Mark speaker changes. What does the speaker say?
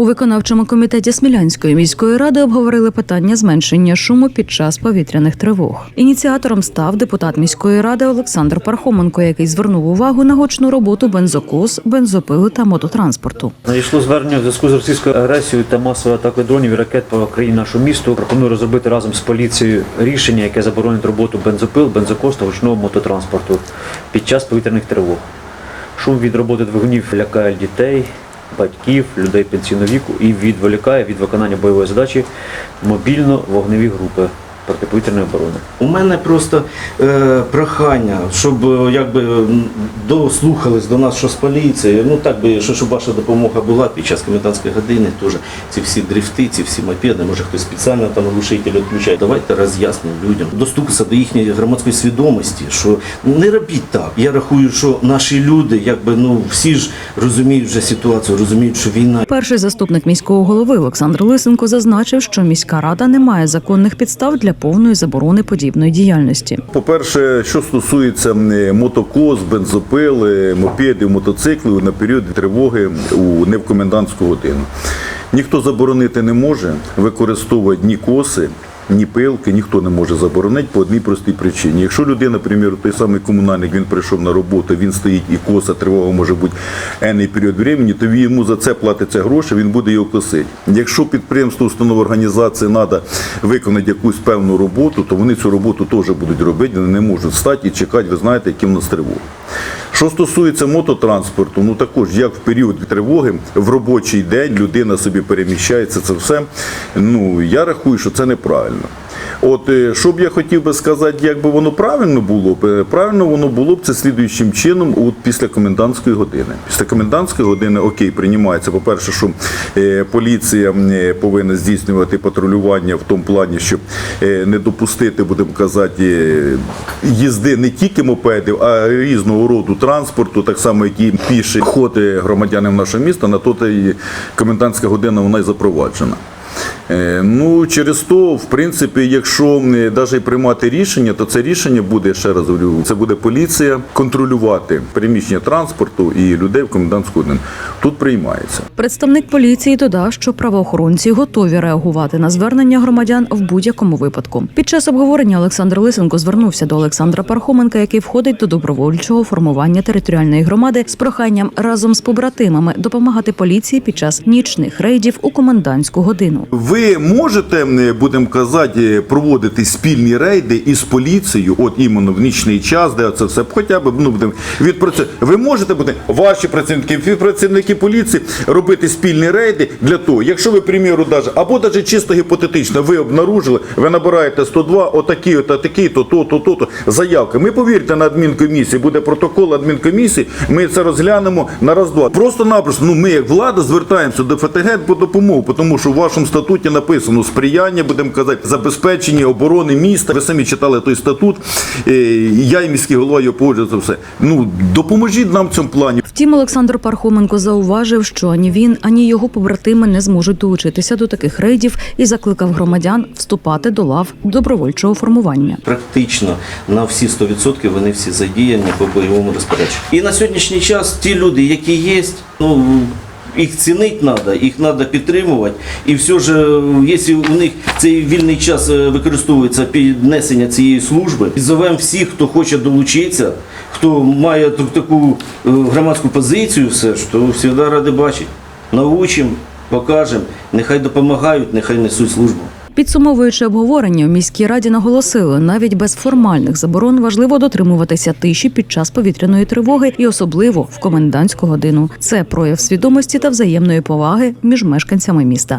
Speaker 1: У виконавчому комітеті Смілянської міської ради обговорили питання зменшення шуму під час повітряних тривог. Ініціатором став депутат міської ради Олександр Пархоменко, який звернув увагу на гучну роботу бензокос, бензопили та мототранспорту.
Speaker 2: Надійшло звернення в зв'язку з російською агресією та масовою атакою дронів і ракет по країні нашого місту. Пропоную розробити разом з поліцією рішення, яке заборонить роботу бензопил, бензокос та гучного мототранспорту під час повітряних тривог. Шум від роботи двигунів лякає дітей, батьків, людей пенсійного віку і відволікає від виконання бойової задачі мобільно-вогневі групи протиповітряної оборони.
Speaker 3: У мене просто е, прохання, щоб е, якби дослухались до нас, що з поліції. Ну так би, що, щоб ваша допомога була під час комендантської години, теж ці всі дрифти, ці всі мопеди, може хтось спеціально там глушитель відключає. Давайте роз'яснимо людям, достукатися до їхньої громадської свідомості, що не робіть так. Я рахую, що наші люди, якби ну всі ж розуміють вже ситуацію, розуміють, що війна.
Speaker 1: Перший заступник міського голови Олександр Лисенко зазначив, що міська рада не має законних підстав для повної заборони подібної діяльності.
Speaker 4: По-перше, що стосується мотокос, бензопили, мопедів, мотоциклів на період тривоги у не годину. Ніхто заборонити не може використовувати ні коси, ні пилки, ніхто не може заборонити по одній простій причині. Якщо людина, наприклад, той самий комунальник, він прийшов на роботу, він стоїть і коса, тривога може бути енний період времени, то йому за це платиться гроші, він буде його косити. Якщо підприємство, установа організації треба виконати якусь певну роботу, то вони цю роботу теж будуть робити, вони не можуть стати і чекати, ви знаєте, які в нас тривоги. Що стосується мототранспорту, ну також як в період тривоги в робочий день людина собі переміщається, це все. Ну я рахую, що це неправильно. От е, що б я хотів би сказати, як би воно правильно було б, е, правильно воно було б це слідуючим чином, от після комендантської години. Після комендантської години окей, приймається. По-перше, що е, поліція повинна здійснювати патрулювання в тому плані, щоб не допустити, будемо казати, їзди не тільки мопедів, а різного роду транспорту, так само, як і піші ходи громадянам нашого міста, на то та і комендантська година вона і запроваджена. Е, Ну, через то, в принципі, якщо навіть приймати рішення, то це рішення буде, ще раз говорю, це буде поліція контролювати переміщення транспорту і людей в комендантську годину. Тут приймається.
Speaker 1: Представник поліції додав, що правоохоронці готові реагувати на звернення громадян в будь-якому випадку. Під час обговорення Олександр Лисенко звернувся до Олександра Пархоменка, який входить до добровольчого формування територіальної громади, з проханням разом з побратимами допомагати поліції під час нічних рейдів у комендантську годину.
Speaker 4: Ви можете, будемо казати, проводити спільні рейди із поліцією, от іменно в нічний час, де це все хоча б ну будемо відпрацювати. Ви можете бути ваші працівники, працівники поліції робити спільні рейди для того, якщо ви, приміру, даже або навіть чисто гіпотетично, ви обнаружили, ви набираєте 102, отакі, от такі, то, то, то, то, то заявки. Ми повірте на адмінкомісії, буде протокол адмінкомісії. Ми це розглянемо на раз-два. Просто-напросто, ну ми як влада звертаємося до ФТГ по допомогу, тому що в вашому статуті написано сприяння, будемо казати, забезпечення оборони міста. Ви самі читали той статут. е, Я і міський голова його погоджую це все. Ну допоможіть нам в цьому плані.
Speaker 1: Втім, Олександр Пархоменко зауважив, що ані він, ані його побратими не зможуть долучитися до таких рейдів і закликав громадян вступати до лав добровольчого формування.
Speaker 3: Практично на всі 100% вони всі задіяні по бойовому розпорядженню. І на сьогоднішній час ті люди, які є, ну їх цінити треба, їх треба підтримувати. І все ж, е, якщо у них цей вільний час е, використовується під несення цієї служби, зовемо всіх, хто хоче долучитися, хто має таку е, громадську позицію, все ж, то завжди ради бачити. Научимо, покажемо, нехай допомагають, нехай несуть службу.
Speaker 1: Підсумовуючи обговорення, в міській раді наголосили, навіть без формальних заборон важливо дотримуватися тиші під час повітряної тривоги і особливо в комендантську годину. Це прояв свідомості та взаємної поваги між мешканцями міста.